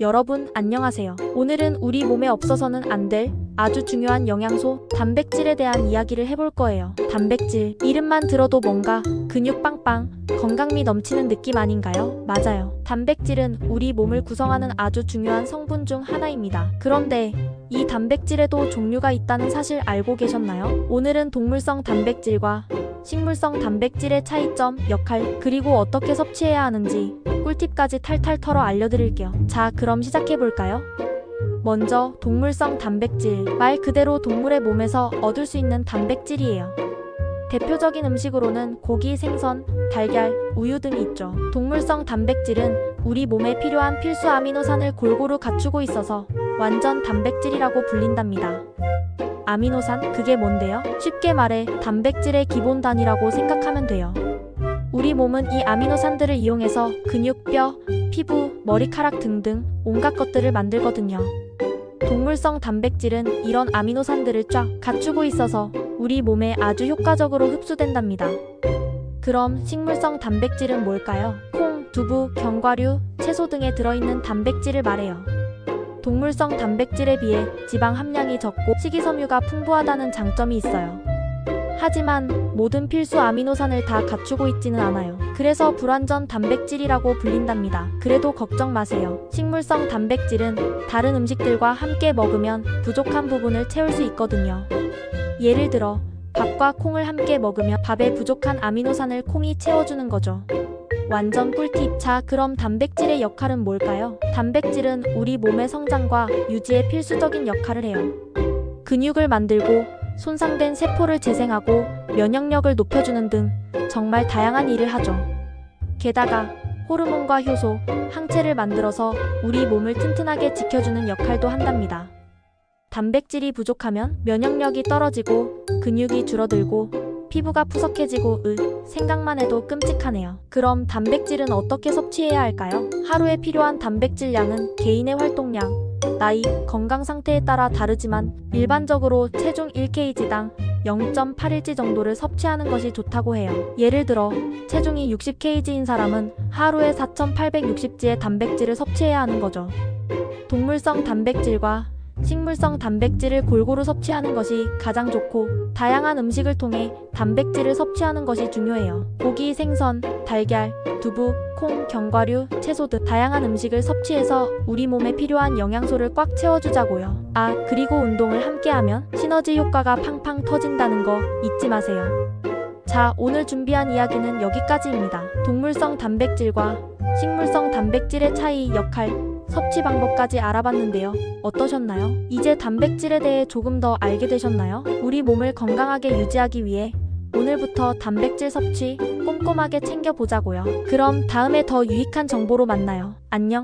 여러분 안녕하세요. 오늘은 우리 몸에 없어서는 안 될 아주 중요한 영양소 단백질에 대한 이야기를 해볼 거예요. 단백질 이름만 들어도 뭔가 근육 빵빵 건강미 넘치는 느낌 아닌가요? 맞아요. 단백질은 우리 몸을 구성하는 아주 중요한 성분 중 하나입니다. 그런데 이 단백질에도 종류가 있다는 사실 알고 계셨나요? 오늘은 동물성 단백질과 식물성 단백질의 차이점, 역할, 그리고 어떻게 섭취해야 하는지 꿀팁까지 탈탈 털어 알려드릴게요. 자, 그럼 시작해볼까요? 먼저 동물성 단백질. 말 그대로 동물의 몸에서 얻을 수 있는 단백질이에요. 대표적인 음식으로는 고기, 생선, 달걀, 우유 등이 있죠. 동물성 단백질은 우리 몸에 필요한 필수 아미노산을 골고루 갖추고 있어서 완전 단백질이라고 불린답니다. 아미노산? 그게 뭔데요? 쉽게 말해 단백질의 기본 단위라고 생각하면 돼요. 우리 몸은 이 아미노산들을 이용해서 근육, 뼈, 피부, 머리카락 등등 온갖 것들을 만들거든요. 동물성 단백질은 이런 아미노산들을 쫙 갖추고 있어서 우리 몸에 아주 효과적으로 흡수된답니다. 그럼 식물성 단백질은 뭘까요? 콩, 두부, 견과류, 채소 등에 들어있는 단백질을 말해요. 동물성 단백질에 비해 지방 함량이 적고 식이섬유가 풍부하다는 장점이 있어요. 하지만 모든 필수 아미노산을 다 갖추고 있지는 않아요. 그래서 불완전 단백질이라고 불린답니다. 그래도 걱정 마세요. 식물성 단백질은 다른 음식들과 함께 먹으면 부족한 부분을 채울 수 있거든요. 예를 들어 밥과 콩을 함께 먹으면 밥에 부족한 아미노산을 콩이 채워주는 거죠. 완전 꿀팁. 자, 그럼 단백질의 역할은 뭘까요? 단백질은 우리 몸의 성장과 유지에 필수적인 역할을 해요. 근육을 만들고 손상된 세포를 재생하고 면역력을 높여주는 등 정말 다양한 일을 하죠. 게다가 호르몬과 효소, 항체를 만들어서 우리 몸을 튼튼하게 지켜주는 역할도 한답니다. 단백질이 부족하면 면역력이 떨어지고 근육이 줄어들고 피부가 푸석해지고 으 생각만 해도 끔찍하네요. 그럼 단백질은 어떻게 섭취해야 할까요? 하루에 필요한 단백질 양은 개인의 활동량, 나이, 건강 상태에 따라 다르지만 일반적으로 체중 1kg당 0.8일지 정도를 섭취하는 것이 좋다고 해요. 예를 들어 체중이 60kg인 사람은 하루에 4,860지의 단백질을 섭취해야 하는 거죠. 동물성 단백질과 식물성 단백질을 골고루 섭취하는 것이 가장 좋고 다양한 음식을 통해 단백질을 섭취하는 것이 중요해요. 고기, 생선, 달걀, 두부, 콩, 견과류, 채소 등 다양한 음식을 섭취해서 우리 몸에 필요한 영양소를 꽉 채워주자고요. 아, 그리고 운동을 함께하면 시너지 효과가 팡팡 터진다는 거 잊지 마세요. 자, 오늘 준비한 이야기는 여기까지입니다. 동물성 단백질과 식물성 단백질의 차이, 역할, 섭취 방법까지 알아봤는데요. 어떠셨나요? 이제 단백질에 대해 조금 더 알게 되셨나요? 우리 몸을 건강하게 유지하기 위해 오늘부터 단백질 섭취 꼼꼼하게 챙겨보자고요. 그럼 다음에 더 유익한 정보로 만나요. 안녕.